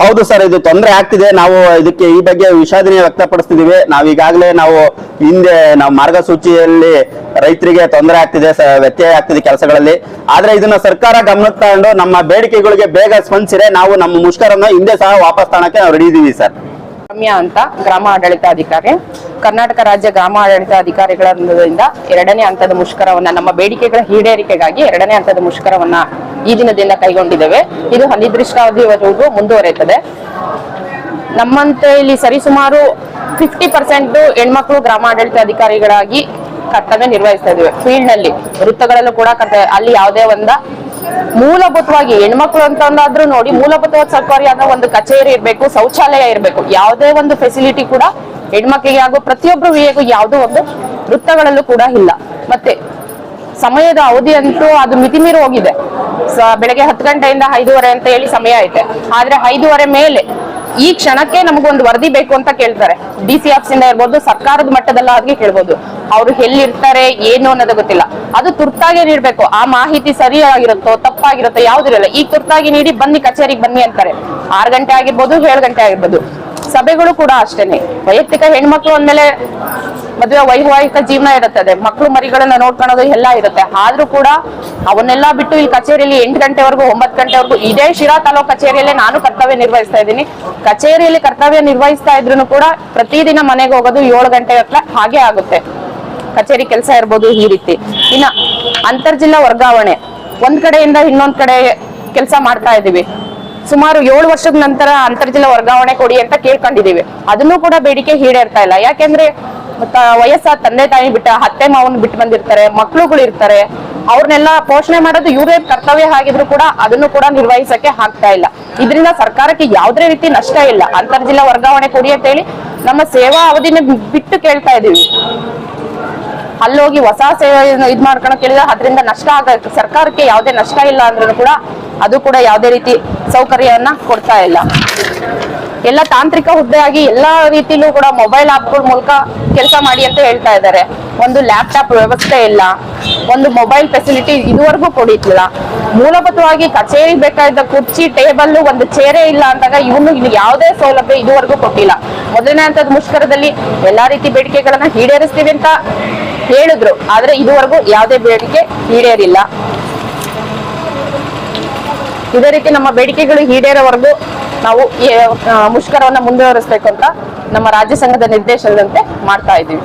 ಹೌದು ಸರ್, ಇದು ತೊಂದರೆ ಆಗ್ತಿದೆ. ನಾವು ಇದಕ್ಕೆ ಈ ಬಗ್ಗೆ ವಿಷಾದನೆ ವ್ಯಕ್ತಪಡಿಸ್ತಿದ್ದೀವಿ. ನಾವು ಈಗಾಗಲೇ ನಾವು ಹಿಂದೆ ನಾವು ಮಾರ್ಗಸೂಚಿಯಲ್ಲಿ ರೈತರಿಗೆ ತೊಂದರೆ ಆಗ್ತಿದೆ ವ್ಯತ್ಯಯ ಆಗ್ತಿದೆ ಕೆಲಸಗಳಲ್ಲಿ. ಆದ್ರೆ ಇದನ್ನ ಸರ್ಕಾರ ಗಮನಕ್ಕೆ ತಗೊಂಡು ನಮ್ಮ ಬೇಡಿಕೆಗಳಿಗೆ ಬೇಗ ಸ್ಪಂದಿಸಿದ್ರೆ ನಾವು ನಮ್ಮ ಮುಷ್ಕರನ್ನ ಹಿಂದೆ ಸಹ ವಾಪಸ್ ತಾಣಕ್ಕೆ ನಾವು ರೆಡಿ ಇದೀವಿ ಸರ್. ರಮ್ಯಾ ಅಂತ ಗ್ರಾಮ ಆಡಳಿತಾಧಿಕಾರಿ. ಕರ್ನಾಟಕ ರಾಜ್ಯ ಗ್ರಾಮ ಆಡಳಿತಾಧಿಕಾರಿಗಳಿಂದ ಎರಡನೇ ಹಂತದ ಮುಷ್ಕರವನ್ನ, ನಮ್ಮ ಬೇಡಿಕೆಗಳ ಈಡೇರಿಕೆಗಾಗಿ ಎರಡನೇ ಹಂತದ ಮುಷ್ಕರವನ್ನ ಈ ದಿನದಿಂದ ಕೈಗೊಂಡಿದ್ದೇವೆ. ಇದು ಅನಿರ್ದಿಷ್ಟಾವಧಿವರೆಗೂ ಮುಂದುವರಿಯುತ್ತದೆ. ನಮ್ಮಂತೆ ಇಲ್ಲಿ ಸರಿಸುಮಾರು ಫಿಫ್ಟಿ ಪರ್ಸೆಂಟ್ ಹೆಣ್ಮಕ್ಳು ಗ್ರಾಮ ಆಡಳಿತಾಧಿಕಾರಿಗಳಾಗಿ ಕರ್ತವ್ಯ ನಿರ್ವಹಿಸ್ತಾ ಇದ್ದೇವೆ. ಫೀಲ್ಡ್ನಲ್ಲಿ ವೃತ್ತಗಳಲ್ಲೂ ಕೂಡ ಕರ್ತವ್ಯ ಅಲ್ಲಿ ಯಾವುದೇ ಒಂದ ಮೂಲಭೂತವಾಗಿ ಹೆಣ್ಮಕ್ಳು ಅಂತ ಒಂದಾದ್ರೂ ನೋಡಿ, ಮೂಲಭೂತವಾದ ಆದ ಒಂದು ಕಚೇರಿ ಇರಬೇಕು, ಶೌಚಾಲಯ ಇರಬೇಕು, ಯಾವುದೇ ಒಂದು ಫೆಸಿಲಿಟಿ ಕೂಡ ಹೆಣ್ಮಕ್ಳಿಗೆ ಹಾಗೂ ಪ್ರತಿಯೊಬ್ಬರು ಯಾವುದೋ ಒಂದು ವೃತ್ತಗಳಲ್ಲೂ ಕೂಡ ಇಲ್ಲ. ಮತ್ತೆ ಸಮಯದ ಅವಧಿ ಅಂತೂ ಅದು ಮಿತಿ ಮೀರಿ ಹೋಗಿದೆ ಬೆಳಗ್ಗೆ ಹತ್ತು ಗಂಟೆಯಿಂದ ಐದೂವರೆ ಅಂತ ಹೇಳಿ ಸಮಯ ಐತೆ. ಆದ್ರೆ ಐದೂವರೆ ಮೇಲೆ ಈ ಕ್ಷಣಕ್ಕೆ ನಮಗೊಂದು ವರದಿ ಬೇಕು ಅಂತ ಕೇಳ್ತಾರೆ. ಡಿ ಸಿ ಆಫೀಸಿಂದ ಇರ್ಬೋದು, ಸರ್ಕಾರದ ಮಟ್ಟದಲ್ಲಾದ್ಗೆ ಕೇಳ್ಬೋದು. ಅವ್ರು ಎಲ್ಲಿರ್ತಾರೆ, ಏನು ಅನ್ನೋದು ಗೊತ್ತಿಲ್ಲ. ಅದು ತುರ್ತಾಗಿ ನೀಡ್ಬೇಕು. ಆ ಮಾಹಿತಿ ಸರಿಯಾಗಿರುತ್ತೋ, ತಪ್ಪಾಗಿರುತ್ತೋ ಯಾವ್ದಿರಲ್ಲ. ಈಗ ತುರ್ತಾಗಿ ನೀಡಿ ಬನ್ನಿ, ಕಚೇರಿಗೆ ಬನ್ನಿ ಅಂತಾರೆ. ಆರು ಗಂಟೆ ಆಗಿರ್ಬೋದು, ಏಳು ಗಂಟೆ ಆಗಿರ್ಬೋದು. ಸಭೆಗಳು ಕೂಡ ಅಷ್ಟೇನೆ. ವೈಯಕ್ತಿಕ ಹೆಣ್ಮಕ್ಳು ಅಂದ್ಮೇಲೆ ಮದುವೆ ವೈವಾಹಿಕ ಜೀವನ ಇರುತ್ತದೆ ಮಕ್ಕಳು ಮರಿಗಳನ್ನ ನೋಡ್ಕೊಳೋದು ಎಲ್ಲ ಇರುತ್ತೆ. ಆದ್ರೂ ಕೂಡ ಅವನ್ನೆಲ್ಲ ಬಿಟ್ಟು ಇಲ್ಲಿ ಕಚೇರಿಯಲ್ಲಿ ಎಂಟು ಗಂಟೆವರೆಗೂ, ಒಂಬತ್ತು ಗಂಟೆವರೆಗೂ ಇದೇ ಶಿರಾ ತಾಲೂಕು ಕಚೇರಿಯಲ್ಲೇ ನಾನು ಕರ್ತವ್ಯ ನಿರ್ವಹಿಸ್ತಾ ಇದ್ದೀನಿ. ಕಚೇರಿಯಲ್ಲಿ ಕರ್ತವ್ಯ ನಿರ್ವಹಿಸ್ತಾ ಇದ್ರು ಕೂಡ ಪ್ರತಿದಿನ ಮನೆಗೆ ಹೋಗೋದು ಏಳು ಗಂಟೆ ಹೊತ್ಲೆ ಹಾಗೆ ಆಗುತ್ತೆ. ಕಚೇರಿ ಕೆಲಸ ಇರ್ಬೋದು ಈ ರೀತಿ. ಇನ್ನ ಅಂತರ್ಜಿಲ್ಲಾ ವರ್ಗಾವಣೆ. ಒಂದ್ ಕಡೆಯಿಂದ ಇನ್ನೊಂದ್ ಕಡೆ ಕೆಲಸ ಮಾಡ್ತಾ ಇದೀವಿ. ಸುಮಾರು ಏಳು ವರ್ಷದ ನಂತರ ಅಂತರ್ಜಿಲ್ಲಾ ವರ್ಗಾವಣೆ ಕೊಡಿ ಅಂತ ಕೇಳ್ಕೊಂಡಿದೀವಿ ಅದನ್ನು ಕೂಡ ಬೇಡಿಕೆ ಈಡೇರ್ತಾ ಇಲ್ಲ. ಯಾಕೆಂದ್ರೆ ವಯಸ್ಸ ವಯಸ್ಸಾದ ತಂದೆ ತಾಯಿ ಬಿಟ್ಟ ಹತ್ತೆ ಮಾವನ್ ಬಿಟ್ಟು ಬಂದಿರ್ತಾರೆ, ಮಕ್ಳುಗಳು ಇರ್ತಾರೆ, ಅವ್ರನ್ನೆಲ್ಲ ಪೋಷಣೆ ಮಾಡೋದು ಇವರೇ ಕರ್ತವ್ಯ ಆಗಿದ್ರು ಕೂಡ ಅದನ್ನು ಕೂಡ ನಿರ್ವಹಿಸಕ್ಕೆ ಆಗ್ತಾ ಇಲ್ಲ. ಇದರಿಂದ ಸರ್ಕಾರಕ್ಕೆ ಯಾವುದೇ ರೀತಿ ನಷ್ಟ ಇಲ್ಲ. ಅಂತರ್ಜಿಲ್ಲಾ ವರ್ಗಾವಣೆ ಕೊಡಿ ಅಂತ ಹೇಳಿ ನಮ್ಮ ಸೇವಾ ಅವಧಿನ ಬಿಟ್ಟು ಕೇಳ್ತಾ ಇದೀವಿ ಅಲ್ಲೋಗಿ ಹೊಸ ಸೇವೆ ಇದ್ ಮಾಡ್ಕೊಳಕ್ ಕೇಳಿದ್ರೆ ಅದರಿಂದ ನಷ್ಟ ಆಗ ಸರ್ಕಾರಕ್ಕೆ ಯಾವುದೇ ನಷ್ಟ ಇಲ್ಲ ಅಂದ್ರೂ ಕೂಡ ಅದು ಕೂಡ ಯಾವುದೇ ರೀತಿ ಸೌಕರ್ಯವನ್ನ ಕೊಡ್ತಾ ಇಲ್ಲ. ಎಲ್ಲ ತಾಂತ್ರಿಕ ಹುದ್ದೆಯಾಗಿ ಎಲ್ಲಾ ರೀತಿಲೂ ಕೂಡ ಮೊಬೈಲ್ ಆಪ್ಗಳ ಮೂಲಕ ಕೆಲಸ ಮಾಡಿ ಅಂತ ಹೇಳ್ತಾ ಇದ್ದಾರೆ. ಒಂದು ಲ್ಯಾಪ್ಟಾಪ್ ವ್ಯವಸ್ಥೆ ಇಲ್ಲ. ಒಂದು ಮೊಬೈಲ್ ಫೆಸಿಲಿಟಿ ಇದುವರೆಗೂ ಕೊಡಿತಿಲ್ಲ ಮೂಲಭೂತವಾಗಿ ಕಚೇರಿ ಬೇಕಾದ ಕುರ್ಚಿ ಟೇಬಲ್ ಒಂದು ಚೇರೇ ಇಲ್ಲ ಅಂದಾಗ ಇವನು ಇಲ್ಲಿ ಯಾವುದೇ ಸೌಲಭ್ಯ ಇದುವರೆಗೂ ಕೊಟ್ಟಿಲ್ಲ. ಮೊದಲನೇ ಹಂತದ ಮುಷ್ಕರದಲ್ಲಿ ಎಲ್ಲಾ ರೀತಿ ಬೇಡಿಕೆಗಳನ್ನ ಈಡೇರಿಸ್ತೀವಿ ಅಂತ ಹೇಳಿದ್ರು. ಆದ್ರೆ ಇದುವರೆಗೂ ಯಾವುದೇ ಬೇಡಿಕೆ ಈಡೇರಿಲ್ಲ. ಇದೇ ರೀತಿ ನಮ್ಮ ಬೇಡಿಕೆಗಳು ಈಡೇರೋವರೆಗೂ ನಾವು ಮುಷ್ಕರವನ್ನು ಮುಂದುವರಿಸಬೇಕು ಅಂತ ನಮ್ಮ ರಾಜ್ಯ ಸಂಘದ ನಿರ್ದೇಶನದಂತೆ ಮಾಡ್ತಾ ಇದ್ದೀವಿ.